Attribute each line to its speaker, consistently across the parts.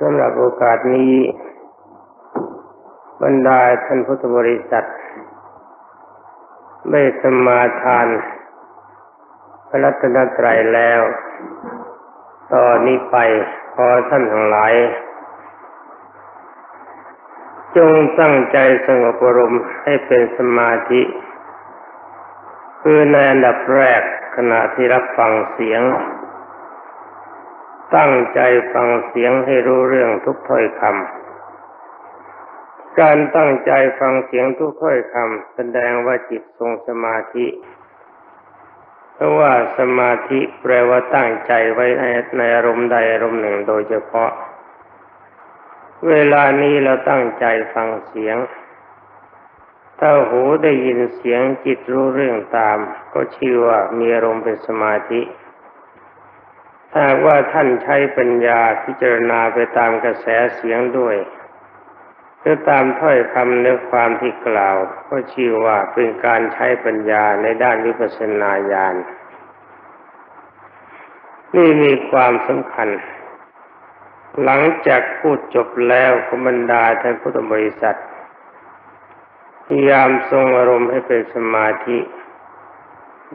Speaker 1: สำหรับโอกาสนี้ บรรดาท่านพุทธบริษัทได้สมาทาน พระรัตนตรัยแล้วต่อนนี้ไปขอท่านทั้งหลาย จงตั้งใจสงบอารมณ์ให้เป็นสมาธิ คือในอันดับแรกขณะที่รับฟังเสียง ตั้งใจฟังเสียงให้รู้เรื่องทุกถ้อยคำ การตั้งใจฟังเสียงทุกถ้อยคำแสดงว่าจิตทรงสมาธิ เพราะว่าสมาธิแปลว่าตั้งใจไว้ในในอารมณ์ใดอารมณ์หนึ่งโดยเฉพาะ เวลานี้เราตั้งใจฟังเสียง ถ้าหูได้ยินเสียงจิตรู้เรื่องตาม ก็ชื่อว่ามีอารมณ์เป็นสมาธิ ถ้าว่าท่านใช้ปัญญาพิจารณาไปตามกระแสเสียงด้วยหรือตามถ้อยคำเนื้อความที่กล่าว ก็ชื่อว่าเป็นการใช้ปัญญาในด้านวิปัสสนาญาณนี่มีความสำคัญ หลังจากพูดจบแล้วขบรรดาท่านพุทธบริษัทพยายามทรงอารมณ์ให้เป็นสมาธิ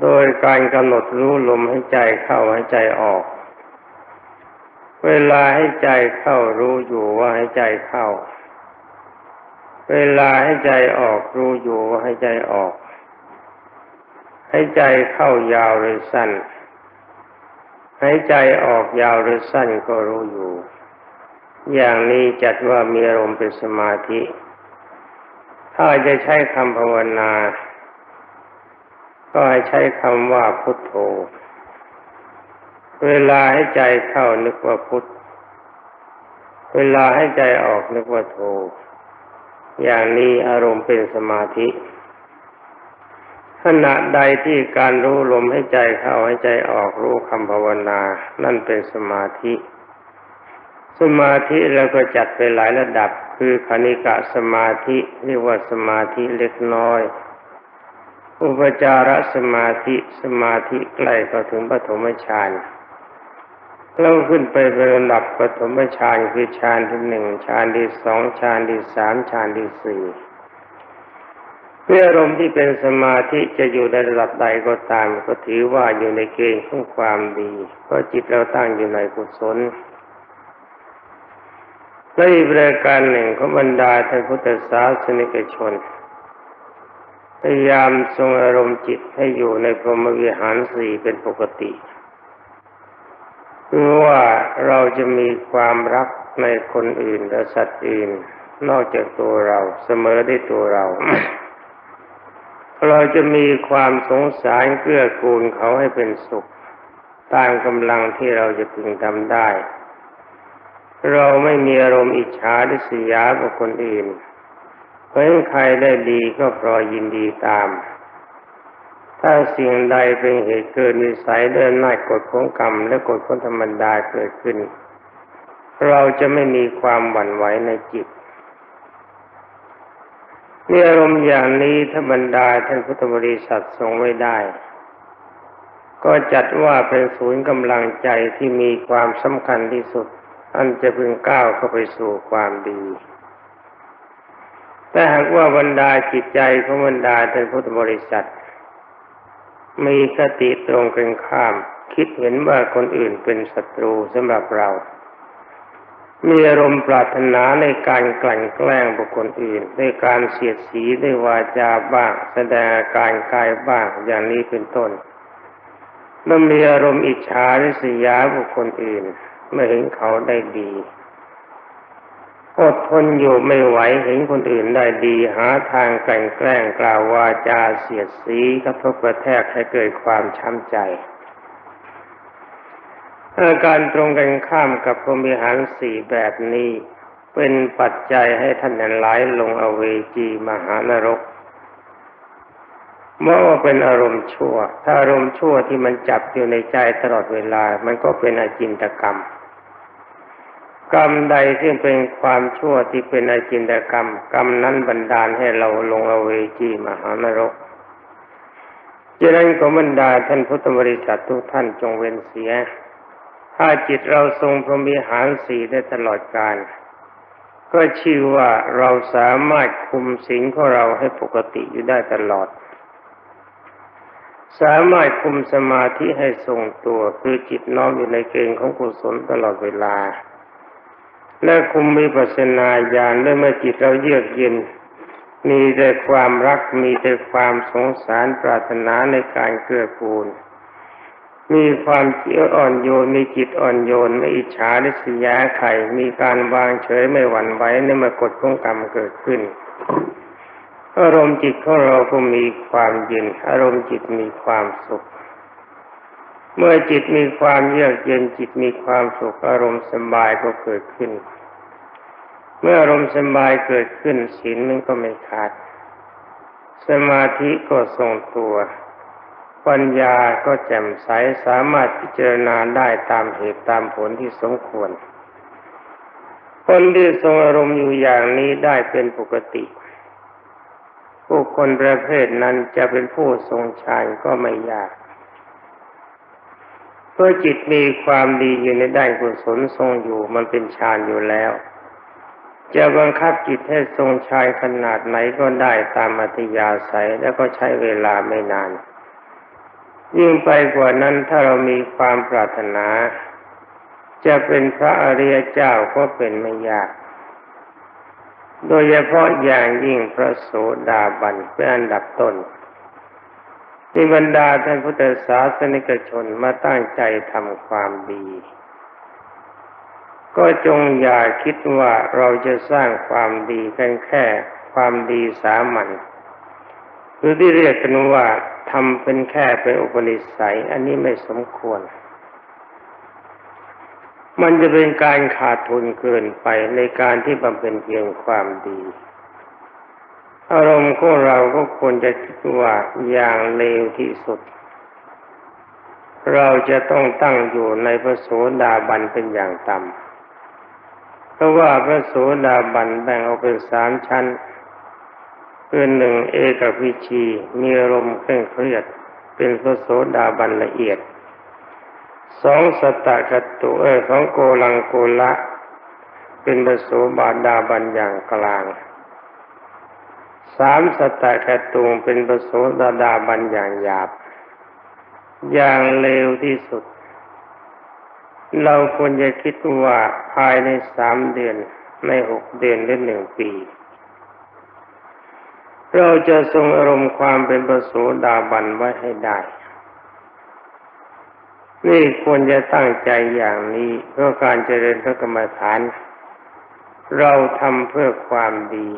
Speaker 1: โดยการกำหนดรู้ลมให้ใจเข้าให้ใจออก เวลาให้ใจเข้ารู้อยู่ว่าให้ใจเข้า เวลาให้ใจออกรู้อยู่ว่าให้ใจออก ให้ใจเข้ายาวหรือสั้น ให้ใจออกยาวหรือสั้นก็รู้อยู่ อย่างนี้จัดว่ามีอารมณ์เป็นสมาธิ ถ้าจะใช้คำภาวนา ก็ให้ใช้คำว่าพุทโธ เวลาให้ใจเข้านึกว่าพุทธ เวลาให้ใจออกนึกว่าโธอย่างนี้อารมณ์เป็นสมาธิ ขณะใดที่การรู้ลมให้ใจเข้าให้ใจออกรู้คำภาวนา นั่นเป็นสมาธิ สมาธิเราก็จัดไปหลายระดับ คือคณิกะสมาธิเรียกว่าสมาธิเล็กน้อยอุปจารสมาธิสมาธิใกล้เข้าถึงปฐมฌาน แล้วขึ้นไปเป็นระดับปฐมฌานคือฌานที่หนึ่งฌานที่สองฌานที่สามฌานที่สี่เมื่ออารมณ์ที่เป็นสมาธิจะอยู่ในระดับใดก็ตาม ก็ถือว่าอยู่ในเกณฑ์ของความดี เพราะจิตเราตั้งอยู่ในกุศลและอีกประการหนึ่งของบรรดาท่านพุทธศาสนิกชน พยายามทรงอารมณ์จิตให้อยู่ในพรหมวิหารสี่เป็นปกติ คือว่าเราจะมีความรักในคนอื่นและสัตว์อื่น นอกจากตัวเราเสมอได้ตัวเรา เราจะมีความสงสารเกื้อกูลเขาให้เป็นสุข ตามกำลังที่เราจะพึงทำได้ เราไม่มีอารมณ์อิจฉาหรือเสียบุคคลอื่นเพราะใครได้ดีก็พรอยยินดีตาม ถ้าสิ่งใดเป็นเหตุเกิดนิสัยเดินหน้ากฎของกรรม และกฎของธรรมดาเกิดขึ้น เราจะไม่มีความหวั่นไหวในจิตมีอารมณ์อย่างนี้ถ้าบรรดาท่านพุทธบริษัททรงไว้ได้ ก็จัดว่าเป็นศูนย์กำลังใจที่มีความสำคัญที่สุด อันจะพึงก้าวเข้าไปสู่ความดีแต่หากว่าบรรดาจิตใจของบรรดาท่านพุทธบริษัท มีคติตรงกันข้าม คิดเห็นว่าคนอื่นเป็นศัตรูสำหรับเรา มีอารมณ์ปรารถนาในการกลั่นแกล้งบุคคลอื่นในการเสียดสีด้วยวาจาบ้าง แสดงอาการกายบ้างอย่างนี้เป็นต้นเมื่อมีอารมณ์อิจฉาหรือสียาบุคคลอื่นเมื่อเห็นเขาได้ดี อดทนอยู่ไม่ไหวเห็นคนอื่นได้ดีหาทางแกลั่นแกล้งกล่าววาจาเสียดสีกระทบกระแทกให้เกิดความช้ำใจอาการตรงกันข้ามกับพรมิหารสี่แบบนี้เป็นปัจจัยให้ท่านนันไหลลงอเวจีมหานรกเมื่อว่าเป็นอารมณ์ชั่ว ถ้าอารมณ์ชั่วที่มันจับอยู่ในใจตลอดเวลา มันก็เป็นอจินตกรรม กรรมใดที่เป็นความชั่วที่เป็นอจินตกรรม กรรมนั้นบันดาลให้เราลงอเวจีมหานรกดังนั้นขอบรรดาท่านพุทธบริษัททุกท่านจงเว้นเสีย ถ้าจิตเราทรงพรหมิหารสี่ได้ตลอดกาลก็ชื่อว่าเราสามารถคุมสิงของเราให้ปกติอยู่ได้ตลอด สามารถคุมสมาธิให้ทรงตัวคือจิตน้อมอยู่ในเกณฑ์ของกุศลตลอดเวลา และคุมวิปัสนาญาณด้วยเมื่อจิตเราเยือกเย็น มีแต่ความรักมีแต่ความสงสารปรารถนาในการเกื้อกูล มีความเจียวอ่อนโยน มีจิตอ่อนโยน ไม่อิจฉาริษยาใครมีการวางเฉยไม่หวั่นไหวในเมื่อกฎของกรรมเกิดขึ้น อารมณ์จิตของเราก็มีความเย็นอารมณ์จิตมีความสุข เมื่อจิตมีความเยือกเย็นจิตมีความสุขอารมณ์สบายก็เกิดขึ้น เมื่ออารมณ์สบายเกิดขึ้นศีลมันก็ไม่ขาด สมาธิก็ทรงตัว ปัญญาก็แจ่มใสสามารถพิจารณาได้ตามเหตุตามผลที่สมควร คนที่ทรงอารมณ์อยู่อย่างนี้ได้เป็นปกติผู้คนประเภทนั้นจะเป็นผู้ทรงฌานก็ไม่ยาก เพราะจิตมีความดีอยู่ในด้านกุศลทรงอยู่มันเป็นฌานอยู่แล้ว จะบังคับจิตให้ทรงฌานขนาดไหนก็ได้ตามอัธยาศัยแล้วก็ใช้เวลาไม่นาน ยิ่งไปกว่านั้นถ้าเรามีความปรารถนา จะเป็นพระอริยเจ้าก็เป็นไม่ยาก โดยเฉพาะอย่างยิ่งพระโสดาบันเป็นอันดับต้น ที่บรรดาท่านพุทธศาสนิกชนมาตั้งใจทำความดี ก็จงอย่าคิดว่าเราจะสร้างความดีกันแค่ความดีสามัญหรือที่เรียกกันว่าทำเป็นแค่เป็นอุปนิสัย อันนี้ไม่สมควร มันจะเป็นการขาดทุนเกินไปในการที่บำเพ็ญเพียงความดี อารมณ์ของเราก็ควรจะคิดว่าอย่างเลวที่สุด เราจะต้องตั้งอยู่ในพระโสดาบันเป็นอย่างต่ำเพราะว่าพระโสดาบันแบ่งออกเป็นสามชั้นคือหนึ่งเอกพิชีมีอารมณ์เคร่งเครียด เป็นพระโสดาบันละเอียดสองสตะกตุเออสองโกลังโกละ เป็นปโสบาดาบันอย่างกลาง สามสตะกตุงเป็นปโสดาดาบันอย่างหยาบ อย่างเลวที่สุด เราควรจะคิดว่าภายในสามเดือนในหกเดือนหรือหนึ่งปี เราจะทรงอารมณ์ความเป็นปโสดาบันไว้ให้ได้ นี่ควรจะตั้งใจอย่างนี้เพื่อการเจริญพระกรรมฐาน เราทำเพื่อความดี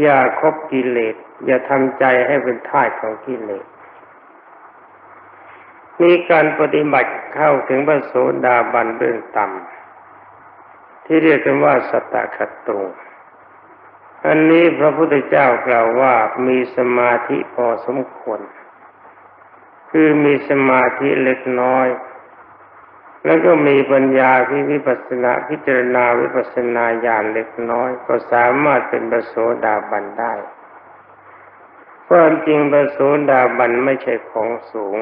Speaker 1: อย่าคบกิเลส อย่าทำใจให้เป็นทาสของกิเลสมีการปฏิบัติเข้าถึงพระโสดาบันเบื้องต่ำที่เรียกกันว่าสัตตคัตตุงอันนี้พระพุทธเจ้ากล่าวว่ามีสมาธิพอสมควร คือมีสมาธิเล็กน้อย แล้วก็มีปัญญาพิวิปัสนาพิจารณาวิปัสนาญาณเล็กน้อย ก็สามารถเป็นประโสดาบันได้ความจริงประโสดาบันไม่ใช่ของสูง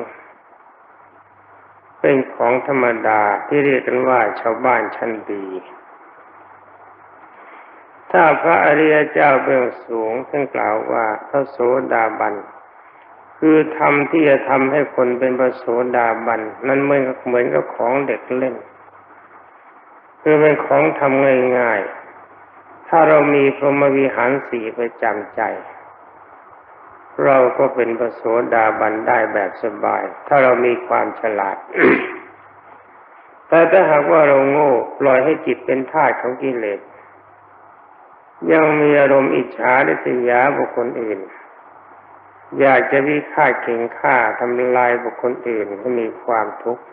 Speaker 1: เป็นของธรรมดาที่เรียกกันว่าชาวบ้านชั้นดี ถ้าพระอริยเจ้าเบื้องสูงท่านกล่าวว่าพระโสดาบัน คือทำที่จะทำให้คนเป็นประโสดาบันนั้นเหมือนเหมือนกับของเด็กเล่น คือเป็นของทำง่ายๆ ถ้าเรามีพรหมวิหารสีประจำใจ เราก็เป็นประโสดาบันได้แบบสบาย ถ้าเรามีความฉลาด แต่ถ้าหากว่าเราโง่ปล่อยให้จิตเป็นทาสของกิเลสยังมีอารมณ์อิจฉาดิษยาบุคคลอื่น อยากจะวิฆาตเข่งฆ่าทำลายบุคคลอื่นให้มีความทุกข์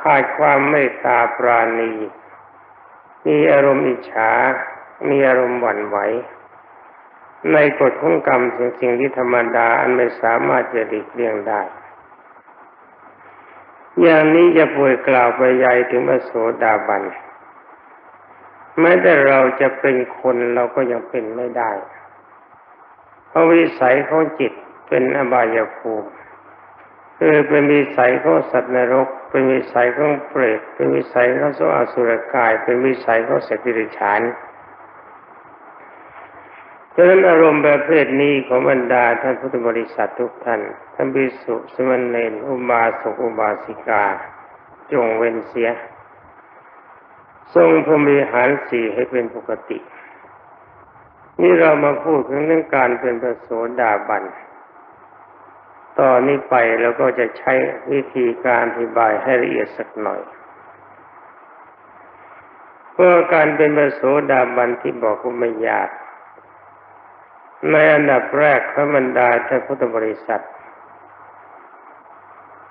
Speaker 1: ขาดความเมตตาปราณี มีอารมณ์อิจฉา มีอารมณ์หวั่นไหว ในกฎของกรรมสิ่งสิ่งที่ธรรมดาอันไม่สามารถจะหลีกเลี่ยงได้ อย่างนี้จะป่วยกล่าวไปใหญ่ถึงพระโสดาบันแม้แต่เราจะเป็นคนเราก็ยังเป็นไม่ได้ เพราะวิสัยของจิตเป็นอบายภูมิคือเป็นวิสัยของสัตว์นรก เป็นวิสัยของเปรตเป็นวิสัยของสวาสุรกาย เป็นวิสัยของสัตว์ดิริชานดังนั้นอารมณ์ประเภทนี้ของบรรดาท่านพุทธบริษัททุกท่านท่านบิสุสมณเณรอุบาสกอุบาสิกา จงเว้นเสีย ทรงพรมิหารสี่ให้เป็นปกติ นี่เรามาพูดถึงเรื่องการเป็นพระโสดาบัน ตอนนี้ไปเราก็จะใช้วิธีการอธิบายให้ละเอียดสักหน่อยเพื่อการเป็นพระโสดาบันที่บอกว่าไม่ยากในอันดับแรกพระบรรดาท่านพุทธบริษัท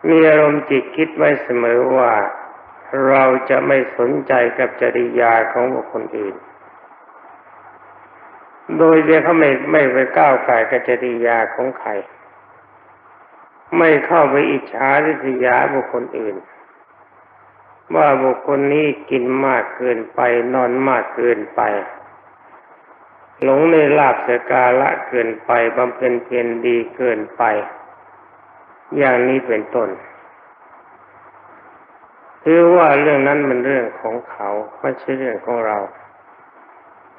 Speaker 1: มีอารมณ์จิตคิดไว้เสมอว่าเราจะไม่สนใจกับจริยาของบุคคลอื่น โดยเฉพาไม่ไม่ไปก้าวไก่กับจริยาของใคร ไม่เข้าไปอิจฉาริษยาบุคคลอื่น ว่าบุคคลนี้กินมากเกินไปนอนมากเกินไป หลงในลาบสกาละเกินไปบำเพ็ญเพียรดีเกินไป อย่างนี้เป็นต้นคือว่าเรื่องนั้นมันเรื่องของเขาไม่ใช่เรื่องของเรา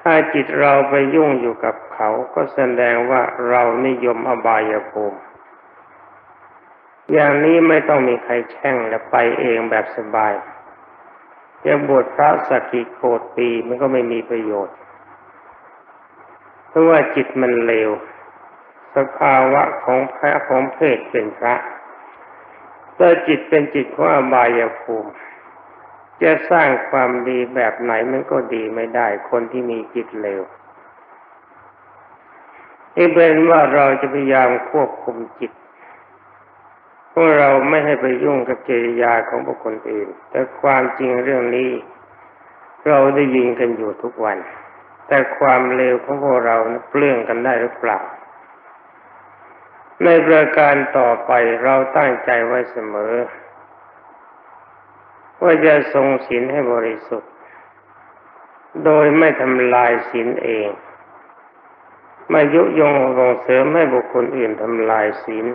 Speaker 1: ถ้าจิตเราไปยุ่งอยู่กับเขาก็แสดงว่าเรานิยมอบายภูมิ อย่างนี้ไม่ต้องมีใครแช่งและไปเองแบบสบายจะบวชพระสักกี่โกดปีมันก็ไม่มีประโยชน์ เพราะว่าจิตมันเลว สภาวะของพระของเพศเป็นพระถ้าจิตเป็นจิตของอบายภูมิ จะสร้างความดีแบบไหนมันก็ดีไม่ได้ คนที่มีจิตเลวนี่เป็นว่าเราจะพยายามควบคุมจิตพวกเราไม่ให้ไปยุ่งกับจริยาของบุคคลอื่น แต่ความจริงเรื่องนี้ เราได้ยินกันอยู่ทุกวัน แต่ความเลวของพวกเราเปลื้องกันได้หรือเปล่า ในประการต่อไปเราตั้งใจไว้เสมอ ว่าจะทรงศีลให้บริสุทธิ์ โดยไม่ทำลายศีลเองไม่ยุยงส่งเสริมให้บุคคลอื่นทำลายศีล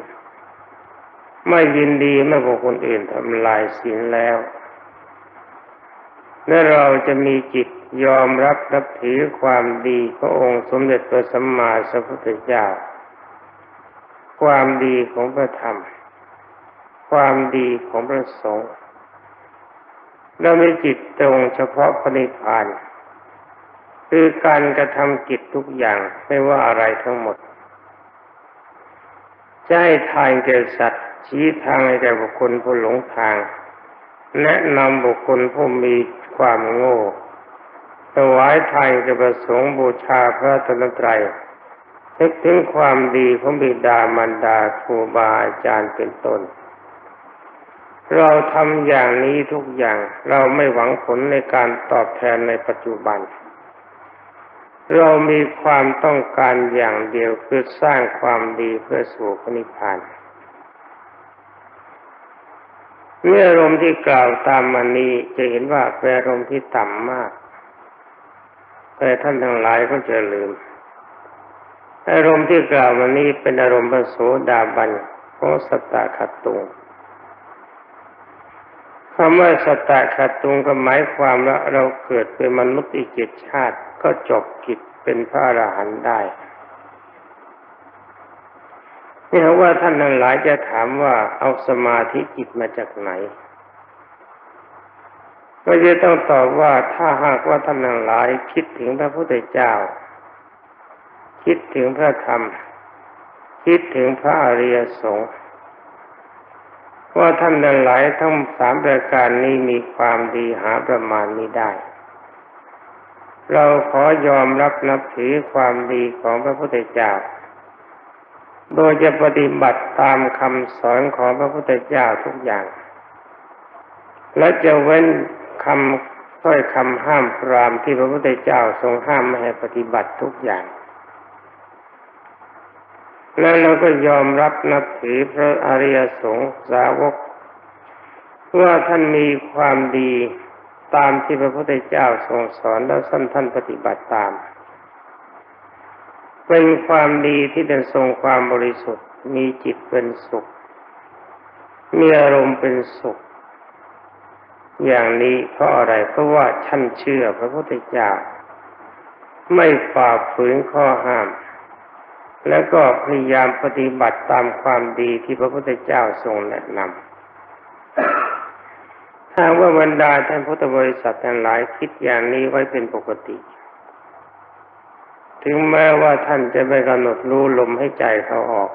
Speaker 1: ไม่ยินดีเมื่อบุคคลอื่นทำลายศีลแล้วและเราจะมีจิตยอมรับนับถือความดีขององค์สมเด็จพระสัมมาสัมพุทธเจ้า ความดีของพระธรรม ความดีของพระสงฆ์ เรามีจิตตรงเฉพาะปณิพาน คือการกระทำกิจทุกอย่างไม่ว่าอะไรทั้งหมดจะให้ทานแก่สัตว์ ชี้ทางให้แก่บุคคลผู้หลงทาง แนะนำบุคคลผู้มีความโง่ถวายทานแก่ประสงค์บูชาพระตนตรัยนึกถึงความดีของบิดามารดาครูบาอาจารย์เป็นต้น เราทำอย่างนี้ทุกอย่างเราไม่หวังผลในการตอบแทนในปัจจุบัน เรามีความต้องการอย่างเดียวคือสร้างความดีเพื่อสู่พระนิพพานเมื่ออารมณ์ที่กล่าวตามมานี้จะเห็นว่าเป็นอารมณ์ที่ต่ำมาก แต่ท่านทั้งหลายก็จะลืม อารมณ์ที่กล่าวมานี้เป็นอารมณ์พระโสดาบันขอสตตาขัดตุง คำว่าสตตาขัดตุงก็หมายความว่าเราเกิดเป็นมนุษย์อีกเจ็ดชาติก็จบกิจเป็นพระอรหันต์ได้นี่ว่าท่านนั้นหลายจะถามว่าเอาสมาธิจิตมาจากไหน ก็จะต้องตอบว่าถ้าหากว่าท่านนั้นหลายคิดถึงพระพุทธเจ้า คิดถึงพระธรรม คิดถึงพระอริยสงฆ์ ว่าท่านนั้นหลายทั้งสามประการนี้มีความดีหาประมาณนี้ได้ เราขอยอมรับนับถือความดีของพระพุทธเจ้า โดยจะปฏิบัติตามคำสอนของพระพุทธเจ้าทุกอย่าง และจะเว้นคำถ้อยคำห้ามปรามที่พระพุทธเจ้าทรงห้ามไม่ให้ปฏิบัติทุกอย่าง แล้วเราก็ยอมรับนับถือพระอริยสงฆ์สาวกว่าท่านมีความดีตามที่พระพุทธเจ้าทรงสอนแล้วท่านปฏิบัติตาม เป็นความดีที่เป็นทรงความบริสุทธิ์ มีจิตเป็นสุข มีอารมณ์เป็นสุข อย่างนี้เพราะอะไรเพราะว่าท่านเชื่อพระพุทธเจ้า ไม่ฝ่าฝืนข้อห้าม แล้วก็พยายามปฏิบัติตามความดีที่พระพุทธเจ้าทรงแนะนำถ้าว่าบรรดาท่านพุทธบริษัททั้งหลายคิดอย่างนี้ไว้เป็นปกติ ถึงแม้ว่าท่านจะไม่กำหนดรู้ลมให้ใจเขาออก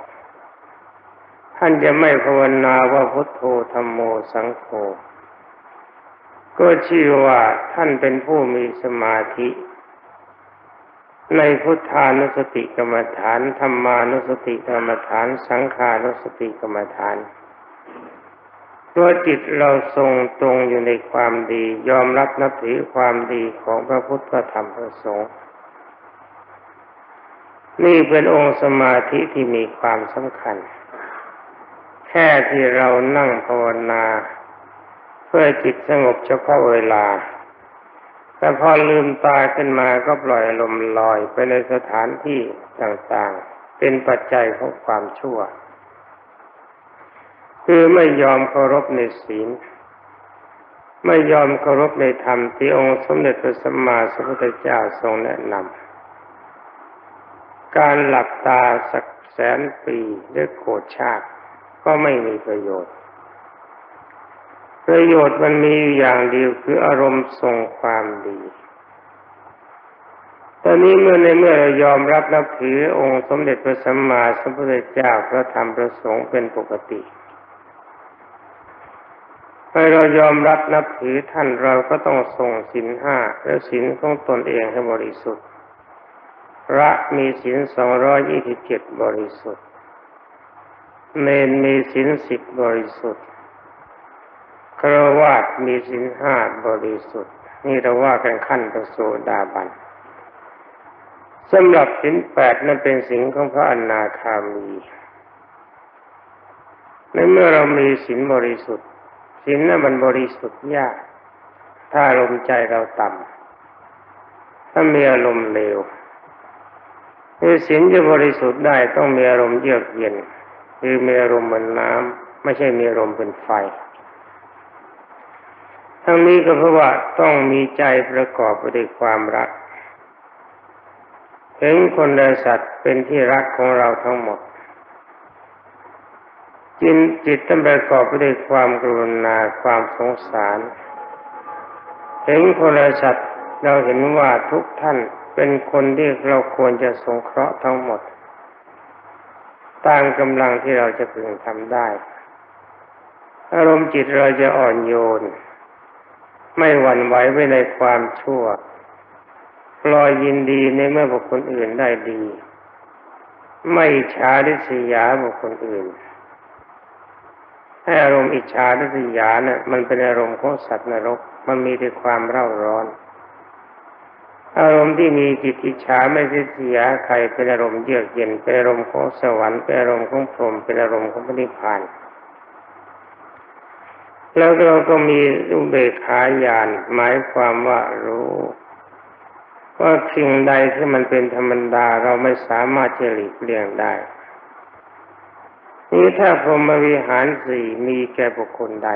Speaker 1: ท่านจะไม่ภาวนาว่าพุทโธธรรมโมสังโฆก็ชื่อว่าท่านเป็นผู้มีสมาธิ ในพุทธานุสติกรรมฐานธรรมานุสติกรรมฐาน สังขานุสติกรรมฐานตัวจิตเราทรงตรงอยู่ในความดี ยอมรับนับถือความดีของพระพุทธพระธรรมพระสงฆ์นี่เป็นองค์สมาธิที่มีความสำคัญ แค่ที่เรานั่งภาวนา เพื่อจิตสงบเฉพาะเวลา แต่พอลืมตาขึ้นมาก็ปล่อยลมลอยไปในสถานที่ต่างๆ เป็นปัจจัยของความชั่ว คือไม่ยอมเคารพในศีล ไม่ยอมเคารพในธรรมที่องค์สมเด็จพระสัมมาสัมพุทธเจ้าทรงแนะนำการหลับตาสักแสนปีหรือโกรธชาติก็ไม่มีประโยชน์ ประโยชน์มันมีอย่างเดียวคืออารมณ์ทรงความดี ตอนนี้เมื่อในเมื่อเรายอมรับนับถือองค์สมเด็จพระสัมมาสัมพุทธเจ้าพระธรรมพระสงฆ์เป็นปกติให้เรายอมรับนับถือท่านเราก็ต้องส่งสินห้าและสินของตนเองให้บริสุทธิ์ พระมีสินสองร้อยยี่สิบเจ็ดบริสุทธิ์ เนนมีสินสิบบริสุทธิ์ ครวาสมีสินห้าบริสุทธิ์ นี่เราว่ากันขั้นพระโสดาบันสำหรับสินแปดนั้นเป็นสินของพระอนาคามีในเมื่อเรามีสินบริสุทธิ์สินนั้นมันบริสุทธิ์ยาก ถ้าลมใจเราต่ำถ้ามีอารมณ์เลวคือสินจะบริสุทธิ์ได้ต้องมีอารมณ์เยือกเย็น คือมีอารมณ์เหมือนน้ำไม่ใช่มีอารมณ์เป็นไฟ ทั้งนี้ก็เพราะว่าต้องมีใจประกอบไปด้วยความรักเห็นคนและสัตว์เป็นที่รักของเราทั้งหมด จิตจิตต้องประกอบไปด้วยความกรุณาความสงสาร เห็นคนและสัตว์เราเห็นว่าทุกท่านเป็นคนที่เราควรจะสงเคราะห์ทั้งหมด ตามกำลังที่เราจะพึงทำได้ อารมณ์จิตเราจะอ่อนโยน ไม่หวั่นไหวไปในความชั่วลอยยินดีในเมื่อบุคคลอื่นได้ดี ไม่ช้าดิสยาบุคคลอื่นให้อารมณ์อิจฉาดิสยาเนี่ยมันเป็นอารมณ์ของสัตว์นรก มันมีแต่ความเร่าร้อน อารมณ์ที่มีจิตอิจฉาไม่ดิสยาใครเป็นอารมณ์เยือกเย็นเป็นอารมณ์ของสวรรค์เป็นอารมณ์ของพรหมเป็นอารมณ์ของพระนิพพาน แล้วเราก็มีอุเบกขาญาณหมายความว่ารู้ว่าสิ่งใดที่มันเป็นธรรมดาเราไม่สามารถจะหลีกเลี่ยงได้ นี่ถ้าพรมวิหารสี่มีแก่บุคคลใด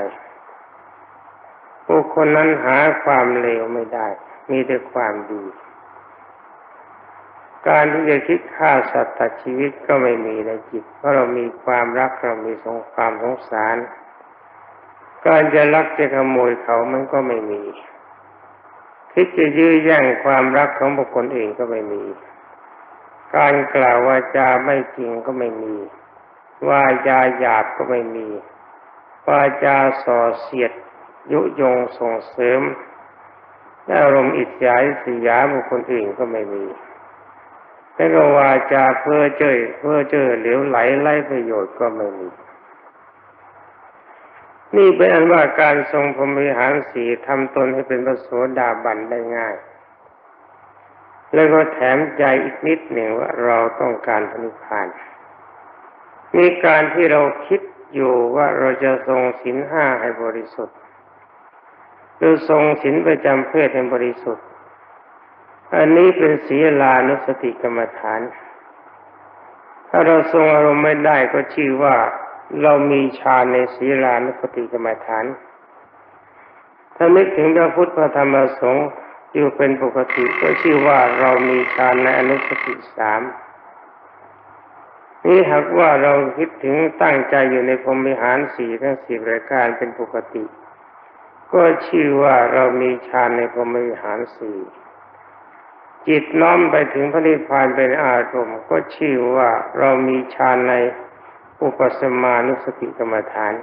Speaker 1: บุคคลนั้นหาความเลวไม่ได้ มีแต่ความดี การที่จะคิดฆ่าสัตว์ตัดชีวิตก็ไม่มีในจิต เพราะเรามีความรักเรามีสงความสงสาร การจะรักจะขโมยเขามันก็ไม่มี คิดจะยื้อแย่งความรักของบุคคลอื่นก็ไม่มี การกล่าววาจาไม่จริงก็ไม่มี วาจาหยาบก็ไม่มี วาจาส่อเสียด ยุยงส่งเสริมอารมณ์อิจฉาสียาบุคคลอื่นก็ไม่มีแล้วก็วาจาเพื่อเจอเพื่อเจอเหลวไหลไล่ประโยชน์ก็ไม่มี นี่เป็นอันว่าการทรงพรมิหารสีทำตนให้เป็นพระโสดาบันได้ง่าย แล้วก็แถมใจอีกนิดหนึ่งว่าเราต้องการพระนิพพานมีการที่เราคิดอยู่ว่าเราจะทรงศีลห้าให้บริสุทธิ์หรือทรงศีลประจำเพศให้บริสุทธิ์ อันนี้เป็นศีลานุสติกรรมฐาน ถ้าเราทรงอารมณ์ไม่ได้ก็ชื่อว่า เรามีฌานในศีลานุสติกรรมฐาน ถ้านึกถึงพระพุทธพระธรรมพระสงฆ์อยู่เป็นปกติก็ชื่อว่าเรามีฌานในอนุสติสามนี่หากว่าเราคิดถึงตั้งใจอยู่ในพรมิหารสี่ทั้งสี่รายการเป็นปกติ ก็ชื่อว่าเรามีฌานในพรมิหารสี่จิตน้อมไปถึงพระนิพพานเป็นอารมณ์ก็ชื่อว่าเรามีฌานใน อุปสมานุสติกรรมฐาน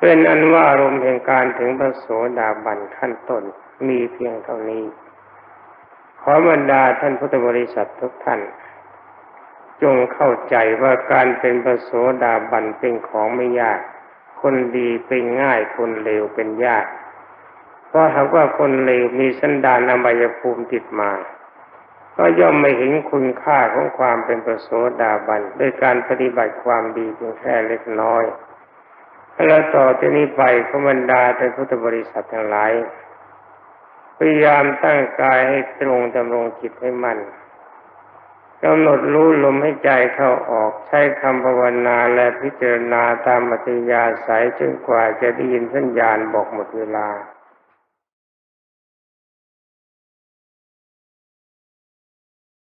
Speaker 1: เป็นอันว่าอารมณ์แห่งการถึงพระโสดาบันขั้นต้นมีเพียงเท่านี้ ขอบรรดาท่านพุทธบริษัททุกท่าน จงเข้าใจว่าการเป็นพระโสดาบันเป็นของไม่ยาก คนดีเป็นง่ายคนเลวเป็นยาก เพราะหากว่าคนเลวมีสันดานอบายภูมิติดมา ก็ย่อมไม่เห็นคุณค่าของความเป็นพระโสดาบันด้วยการปฏิบัติความดีเพียงแค่เล็กน้อยแล้วต่อที่นี้ไปขบรรดาท่านพุทธบริษัททั้งหลายพยายามตั้งกายให้ตรงดำรงจิตให้มัน่นกำหนดรู้ลมให้ใจเข้าออกใช้คำภาวนาและพิจารณาตามมัธยาสายจนกว่าจะได้ยินสัญญาณบอกหมดเวลา